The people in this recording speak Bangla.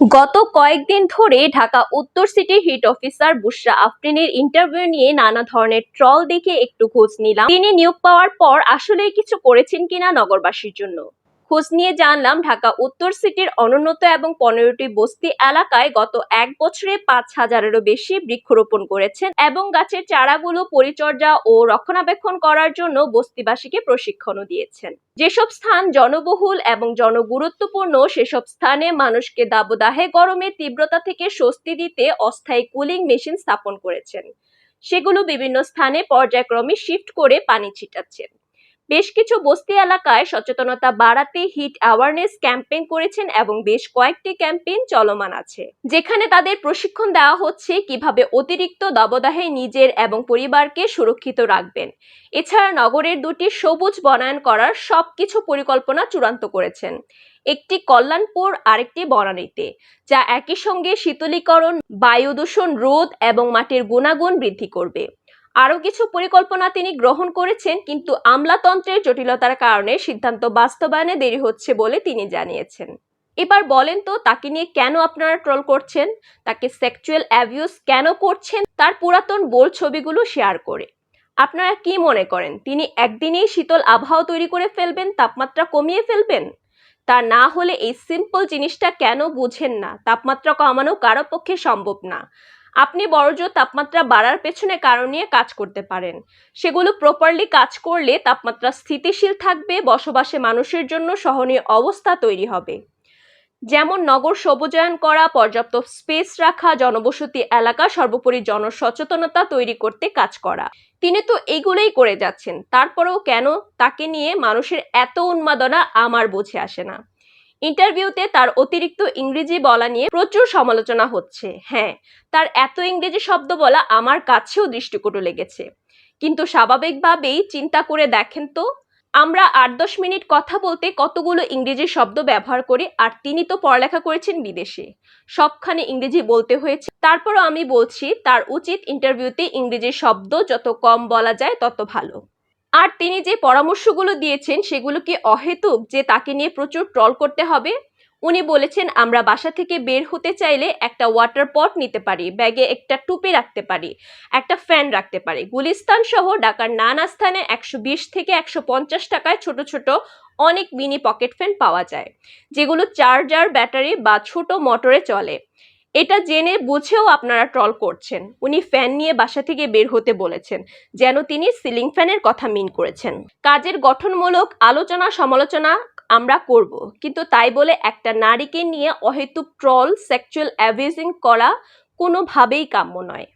গত কয়েকদিন ধরে ঢাকা উত্তর সিটি হিট অফিসার বুশরা আফরিনের ইন্টারভিউ নিয়ে নানা ধরনের ট্রল দেখে একটু খোঁজ নিলাম। তিনি নিয়োগ পাওয়ার পর আসলে কিছু করেছেন কিনা নগরবাসীর জন্য। খোঁজ নিয়ে জানলাম ঢাকা উত্তর সিটির অনুন্নত এবং পনেরোটি বস্তি এলাকায় গত এক বছরে পাঁচ হাজারেরও বেশি বৃক্ষরোপণ করেছেন এবং গাছের চারাগুলো পরিচর্যা ও রক্ষণাবেক্ষণ করার জন্য বস্তিবাসীকে প্রশিক্ষণও দিয়েছেন। যেসব স্থান জনবহুল এবং জনগুরুত্বপূর্ণ, সেসব স্থানে মানুষকে দাবদাহে গরমে তীব্রতা থেকে স্বস্তি দিতে অস্থায়ী কুলিং মেশিন স্থাপন করেছেন। সেগুলো বিভিন্ন স্থানে পর্যায়ক্রমে শিফট করে পানি ছিটাচ্ছেন। বেশ কিছু বস্তি এলাকায় সচেতনতা বাড়াতে হিট অ্যাওয়ারনেস ক্যাম্পেইন করেছেন এবং বেশ কয়েকটি ক্যাম্পেইন চলমান আছে। যেখানে তাদের প্রশিক্ষণ দেওয়া হচ্ছে কীভাবে অতিরিক্ত দাবদাহে নিজের এবং পরিবারকে সুরক্ষিত রাখবেন। এছাড়া নগরের দুটি সবুজ বনায়ন করার সবকিছু পরিকল্পনা চূড়ান্ত করেছেন। একটি কল্যাণপুর, আরেকটি বনানীতে, যা একই সঙ্গে শীতলীকরণ বায়ু দূষণ রোধ এবং মাটির গুণাগুণ বৃদ্ধি করবে। আরও কিছু পরিকল্পনা তিনি গ্রহণ করেছেন, কিন্তু আমলাতন্ত্রের জটিলতার কারণে সিদ্ধান্ত বাস্তবায়নে দেরি হচ্ছে বলে তিনি জানিয়েছেন। এবার বলেন তো, তাকে নিয়ে কেন আপনারা ট্রল করছেন? তাকে সেক্সুয়াল অ্যাবিউজ কেন করছেন? তার পুরাতন বোল ছবিগুলো শেয়ার করে। আপনারা কি মনে করেন, তিনি একদিনেই শীতল আবহাওয়া তৈরি করে ফেলবেন, তাপমাত্রা কমিয়ে ফেলবেন? তা না হলে এই সিম্পল জিনিসটা কেন বুঝেন না? তাপমাত্রা কমানো কারও পক্ষে সম্ভব না। আপনি বড়জোর তাপমাত্রা বাড়ার পেছনে কারণ নিয়ে কাজ করতে পারেন। সেগুলো প্রপারলি কাজ করলে তাপমাত্রা স্থিতিশীল থাকবে, বসবাসে মানুষের জন্য সহনীয় অবস্থা তৈরি হবে। যেমন নগর সবুজায়ন করা, পর্যাপ্ত স্পেস রাখা, জনবসতি এলাকা, সর্বোপরি জনসচেতনতা তৈরি করতে কাজ করা। তিনি তো এগুলোই করে যাচ্ছেন। তারপরেও কেন তাকে নিয়ে মানুষের এত উন্মাদনা আমার বুঝে আসে না। ইন্টারভিউতে তার অতিরিক্ত ইংরেজি বলা নিয়ে প্রচুর সমালোচনা হচ্ছে। হ্যাঁ তার এত ইংরেজি শব্দ বলা আমার কাছেও দৃষ্টিকটু লেগেছে। কিন্তু স্বাভাবিকভাবেই চিন্তা করে দেখেন তো, আমরা আট দশ মিনিট কথা বলতে কতগুলো ইংরেজি শব্দ ব্যবহার করি আর তিনি তো পড়ালেখা করেছেন বিদেশে। সবখানে ইংরেজি বলতে হয়েছে। তারপরও আমি বলছি, তার উচিত ইন্টারভিউতে ইংরেজি শব্দ যত কম বলা যায় তত ভালো। আর তিনি যে পরামর্শগুলো দিয়েছেন সেগুলো কি অহেতুক যে তাকে নিয়ে প্রচুর ট্রল করতে হবে, উনি বলেছেন, আমরা বাসা থেকে বের হতে চাইলে একটা ওয়াটার পট নিতে পারি, ব্যাগে একটা টুপি রাখতে পারি, একটা ফ্যান রাখতে পারি। গুলিস্তান সহ ঢাকার নানা স্থানে একশো বিশ থেকে একশো পঞ্চাশ টাকায় ছোট ছোট অনেক মিনি পকেট ফ্যান পাওয়া যায়, যেগুলো চার্জার ব্যাটারি বা ছোট মোটরে চলে। এটা জেনে বুঝেও আপনারা ট্রল করছেন। উনি ফ্যান নিয়ে বাসা থেকে বের হতে বলেছেন, যেন তিনি সিলিং ফ্যানের কথা মিন করেছেন। কাজের গঠনমূলক আলোচনা সমালোচনা আমরা করব, কিন্তু তাই বলে একটা নারীকে নিয়ে অহেতুক ট্রল সেক্সুয়াল অ্যাবিউজিং করা কোনোভাবেই কাম্য নয়।